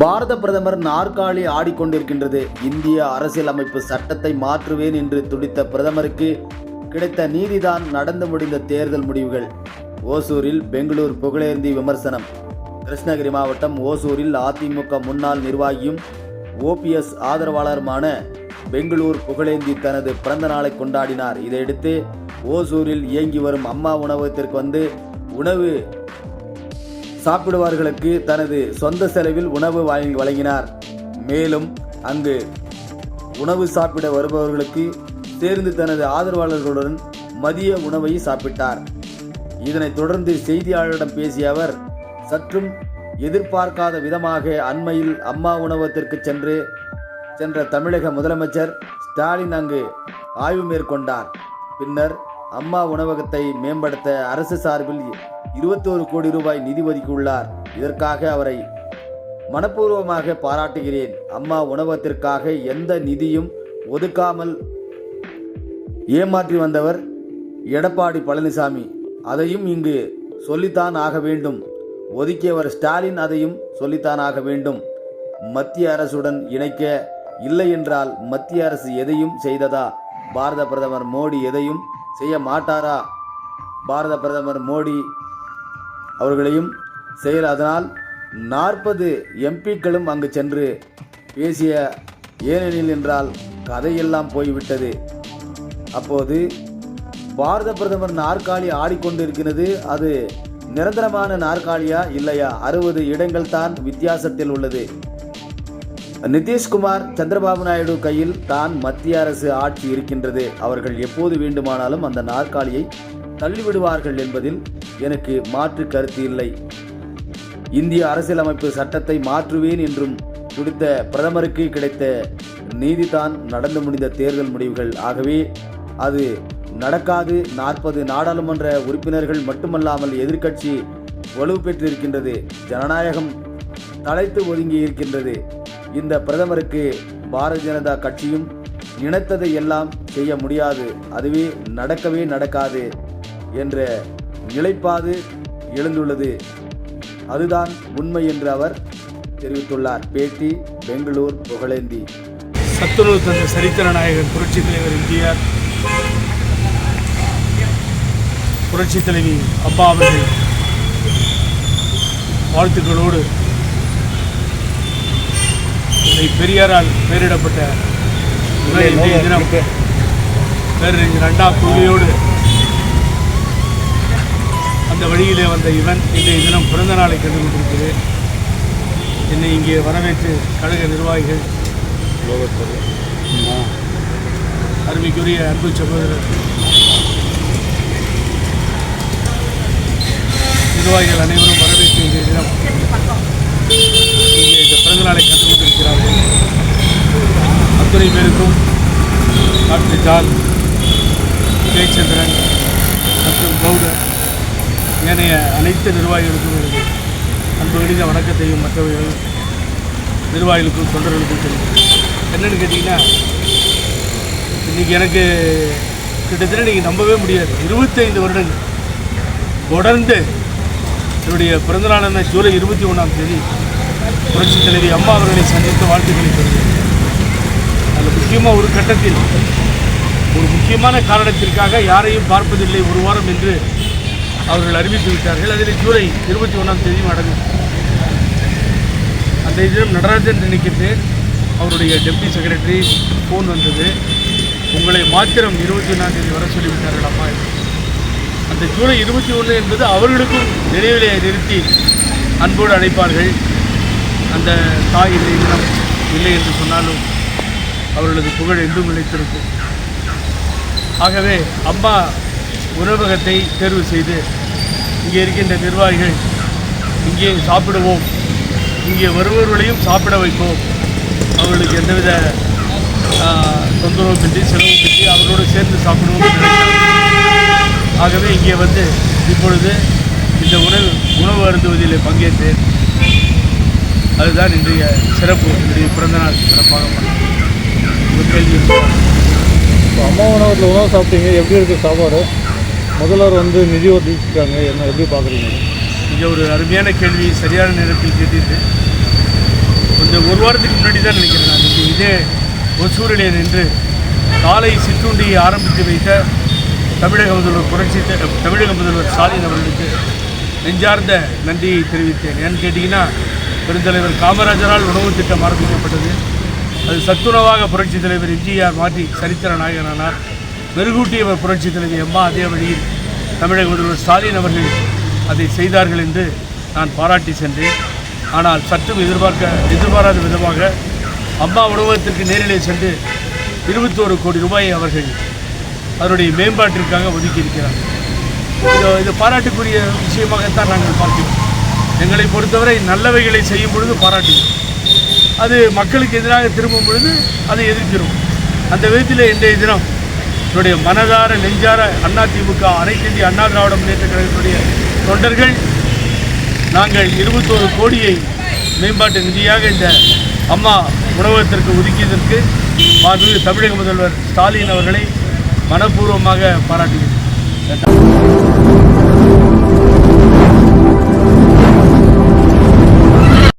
பாரத பிரதமர் நாற்காலி ஆடிக்கொண்டிருக்கின்றது. இந்திய அரசியலமைப்பு சட்டத்தை மாற்றுவேன் என்று துடித்த பிரதமருக்கு கிடைத்த நீதிதான் நடந்து முடிந்த தேர்தல் முடிவுகள். ஓசூரில் பெங்களூர் புகழேந்தி விமர்சனம். கிருஷ்ணகிரி மாவட்டம் ஓசூரில் அதிமுக முன்னாள் நிர்வாகியும் ஓபிஎஸ் ஆதரவாளருமான பெங்களூர் புகழேந்தி தனது பிறந்த நாளை கொண்டாடினார். இதையடுத்து ஓசூரில் இயங்கி வரும் அம்மா உணவகத்திற்கு வந்து உணவு சாப்பிடுவார்களுக்கு தனது சொந்த செலவில் உணவு வாங்கி வழங்கினார். மேலும் அங்கு உணவு சாப்பிட வருபவர்களுக்கு சேர்ந்து தனது ஆதரவாளர்களுடன் மதிய உணவை சாப்பிட்டார். இதனைத் தொடர்ந்து செய்தியாளரிடம் பேசிய அவர் சற்றும் எதிர்பார்க்காத விதமாக அண்மையில் அம்மா உணவகத்திற்கு சென்று சென்ற தமிழக முதலமைச்சர் ஸ்டாலின் அங்கு ஆய்வு மேற்கொண்டார். பின்னர் அம்மா உணவகத்தை மேம்படுத்த அரசு சார்பில் இருபத்தோரு கோடி ரூபாய் நிதி ஒதுக்கியுள்ளார். இதற்காக அவரை மனப்பூர்வமாக பாராட்டுகிறேன். அம்மா உணவகத்திற்காக எந்த நிதியும் ஒதுக்காமல் ஏமாற்றி வந்தவர் எடப்பாடி பழனிசாமி. அதையும் இங்கு சொல்லித்தான் ஆக வேண்டும். ஒதுக்கியவர் ஸ்டாலின் அதையும் சொல்லித்தான் ஆக வேண்டும். மத்திய அரசுடன் இணைக்க இல்லை என்றால் மத்திய அரசு எதையும் செய்ததா? பாரத பிரதமர் மோடி எதையும் செய்ய மாட்டாரா? பாரத பிரதமர் மோடி அவர்களையும் செயல் அதனால் நாற்பது எம்பிக்களும் அங்கு சென்று பேசிய ஏனெனில் என்றால் கதையெல்லாம் போய்விட்டது. அப்போது பாரத பிரதமர் நாற்காலி ஆடிக்கொண்டிருக்கிறது. அது நிரந்தரமான நாற்காலியா இல்லையா? அறுபது இடங்கள் தான் வித்தியாசத்தில் உள்ளது. நிதிஷ்குமார் சந்திரபாபு நாயுடு கையில் தான் மத்திய அரசு ஆட்சி இருக்கின்றது. அவர்கள் எப்போது வேண்டுமானாலும் அந்த நாற்காலியை தள்ளிவிடுவார்கள் என்பதில் எனக்கு மாற்று கருத்து இல்லை. இந்திய அரசியலமைப்பு சட்டத்தை மாற்றுவேன் என்றும் துடித்த பிரதமருக்கு கிடைத்த நீதிதான் நடந்து முடிந்த தேர்தல் முடிவுகள். ஆகவே அது நடக்காது. நாற்பது நாடாளுமன்ற உறுப்பினர்கள் மட்டுமல்லாமல் எதிர்க்கட்சி வலுப்பெற்றிருக்கின்றது ஜனநாயகம் தலைத்து ஒதுங்கி இருக்கின்றது இந்த பிரதமருக்கு பாரதிய ஜனதா கட்சியும் நினைத்ததை எல்லாம் செய்ய முடியாது. அதுவே நடக்கவே நடக்காது என்ற நிலைப்பாடு எழுந்துள்ளது. அதுதான் உண்மை என்று அவர் தெரிவித்துள்ளார். பேட்டி பெங்களூர் புகழேந்தி. சத்துணவு தந்த சரித்திர நாயகர் புரட்சித் தலைவர் எம்ஜிஆர். புரட்சித் தலைவி அப்பா அவர்கள் வாழ்த்துக்களோடு இந்த பெரியாரால் பெயரிடப்பட்ட இன்றைய தினம். பேரறிஞர் அண்ணா கொள்கையோடு அந்த வழியிலே வந்த இவன் இன்றைய தினம் பிறந்த நாளை கண்டு கொண்டிருக்கிறேன் என்னை இங்கே வரவேற்று கழக நிர்வாகிகள் அருமைக்குரிய அன்பு சகோதரர் நிர்வாகிகள் அனைவரும் வரவேற்று இன்றைய தினம் கண்டு கொண்டிருக்கிறார்கள் அத்துணை பேருக்கும் டாக்டர் ஜால் ஜெயச்சந்திரன் மற்றும் கவுடர் ஏனைய அனைத்து நிர்வாகிகளுக்கும் எனது அன்பு கணித வணக்கத்தையும் மற்றவர்கள் நிர்வாகிகளுக்கும் தொண்டர்களுக்கும் தெரிவிக்கிறேன் என்னென்னு கேட்டிங்கன்னா இன்றைக்கி எனக்கு கிட்டத்தட்ட நீங்கள் நம்பவே முடியாது. இருபத்தைந்து வருடங்கள் தொடர்ந்து என்னுடைய பிறந்தநாளான ஜூலை இருபத்தி ஒன்றாம் தேதி புரட்சி தலைவி அம்மா அவர்களை சந்தித்து வாழ்த்துக்களை பெறுகிறேன் அதில் முக்கியமாக ஒரு கட்டத்தில் ஒரு முக்கியமான காரணத்திற்காக யாரையும் பார்ப்பதில்லை ஒரு வாரம் என்று அவர்கள் அறிவித்து விட்டார்கள். அதில் ஜூலை இருபத்தி ஒன்றாம் தேதி நடந்தது அந்த இதிலும் நடராஜன் நினைக்கிறேன் அவருடைய டெப்டி செக்ரட்டரி ஃபோன் வந்தது. உங்களை மாத்திரம் இருபத்தி ஒன்றாம் தேதி வர சொல்லிவிட்டார்கள் அம்மா அந்த ஜூலை இருபத்தி ஒன்று என்பது அவர்களுக்கும் நினைவிலே நிறுத்தி அன்போடு அழைப்பார்கள். அந்த தாய் இந்த இல்லை என்று சொன்னாலும் அவர்களது புகழ் என்றும் நிலைத்திருக்கும். ஆகவே அம்மா உணவகத்தை தேர்வு செய்து இங்கே இருக்கின்ற நிர்வாகிகள் இங்கே சாப்பிடுவோம். இங்கே வருபவர்களையும் சாப்பிட வைப்போம். அவர்களுக்கு எந்தவித ஆ, செலவும் செலவுமின்றி அவர்களோடு சேர்ந்து சாப்பிடுவோம் ஆகவே இங்கே வந்து இப்பொழுது இந்த உணவு உணவு அருந்துவதில் பங்கேற்றேன். அதுதான் இன்றைய சிறப்பு இன்றைய பிறந்தநாள் சிறப்பாக உங்கள் கேள்வி இப்போ அம்மா உணவகத்தில் உணவு சாப்பிட்டீங்க எப்படி இருக்குது சாப்பாடு? முதல்வர் வந்து நிதி ஒதுக்கிட்டாங்க என்ன எப்படி பார்க்குறீங்க? இங்கே ஒரு அருமையான கேள்வி சரியான நேரத்தில் கேட்டீர்கள். கொஞ்சம் ஒரு வாரத்துக்கு முன்னாடி தான் நினைக்கிறேன் நான். இங்கே இதே ஒசூரிலே நின்று காலை சிற்றுண்டியை ஆரம்பித்து வைத்த தமிழக முதல்வர் புரட்சி தமிழக முதல்வர் ஸ்டாலின் அவர்களுக்கு நெஞ்சார்ந்த நன்றியை தெரிவித்தேன். ஏன்னு கேட்டிங்கன்னா பெருந்தலைவர் காமராஜரால் உணவு திட்டம் ஆரம்பிக்கப்பட்டது. அது சத்துணவாக புரட்சி தலைவர் எம்ஜிஆர் மாற்றி சரித்திர நாயகனானார். மெருகூட்டியவர் புரட்சி தலைவர் அம்மா அதே வழியில் தமிழக முதல்வர் ஸ்டாலின் அவர்கள் அதை செய்தார்கள் என்று நான் பாராட்டி சென்றேன். ஆனால் சற்றும் எதிர்பார்க்க எதிர்பாராத விதமாக அம்மா உணவகத்திற்கு நேரிலே சென்று இருபத்தோரு கோடி ரூபாயை அவர்கள் அதனுடைய மேம்பாட்டிற்காக ஒதுக்கி இருக்கிறார் இது இது பாராட்டுக்குரிய விஷயமாகத்தான் நாங்கள் பார்க்கிறோம். எங்களை பொறுத்தவரை நல்லவைகளை செய்யும் பொழுது பாராட்டுகிறோம் அது மக்களுக்கு எதிராக திரும்பும் பொழுது அதை எதிர்க்கிறோம். அந்த விதத்தில் இன்றைய தினம் என்னுடைய மனதார நெஞ்சார அதிமுக அனைத்து இந்திய அண்ணா திராவிட முன்னேற்ற கழகத்தினுடைய தொண்டர்கள் நாங்கள் இருபத்தோரு கோடியை மேம்பாட்டு நிதியாக இந்த அம்மா உணவகத்திற்கு ஒதுக்கியதற்கு மாண்பு தமிழக முதல்வர் ஸ்டாலின் அவர்களை மனப்பூர்வமாக பாராட்டுகிறேன்.